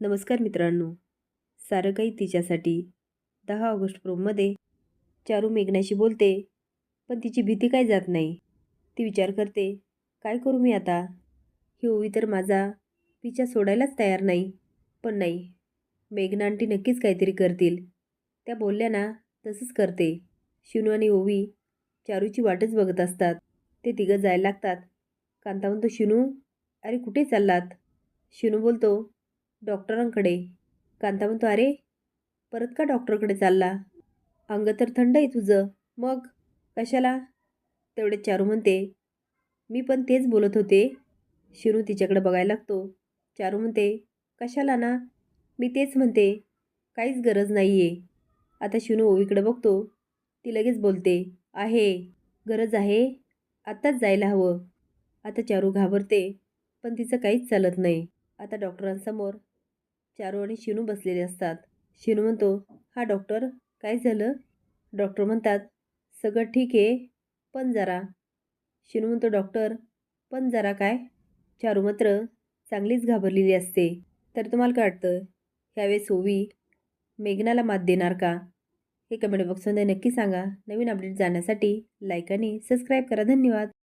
नमस्कार मित्रांनो. सारं काही तिच्यासाठी दहा ऑगस्ट प्रोममध्ये चारू मेघनाशी बोलते पण तिची भीती काय जात नाही. ती विचार करते काय करू मी आता? ही ओवी तर माझा पिचा सोडायलाच तयार नाही. पण नाही मेघना आंटी नक्कीच काहीतरी करतील. त्या बोलल्या ना तसंच करते. शिनू आणि ओवी चारूची वाटच बघत असतात. ते तिघं जायला लागतात. कांता म्हणतो शिनू अरे कुठे चाललात? शिनू बोलतो डॉक्टरांकडे. कांता म्हणतो अरे परत का डॉक्टरकडे चालला? अंग तर थंड आहे तुझं. मग? कशाला? तेवढे चारू म्हणते मी पण तेच बोलत होते. शिरू तिच्याकडे बघायला लागतो. चारू म्हणते कशाला ना? मी तेच म्हणते. काहीच गरज नाही आहे आता शिनू ओवीकडे बघतो. ती लगेच बोलते आहे. गरज आहे. आत्ताच जायला हवं. आता चारू घाबरते पण तिचं काहीच चालत नाही. आता डॉक्टरांसमोर चारू आणि शिनू बसलेले असतात. शिनू म्हणतो हा डॉक्टर काय झालं? डॉक्टर म्हणतात सगळं ठीक आहे पण जरा. शिनू म्हणतो डॉक्टर पण जरा काय? चारू मात्र चांगलीच घाबरलेली असते. तर तुम्हाला काय वाटतं? ह्यावेळेस ओवी मेघनाला मात देणार का? हे कमेंट बॉक्समध्ये नक्की सांगा. नवीन अपडेट जाण्यासाठी लाईक आणि सबस्क्राईब करा. धन्यवाद.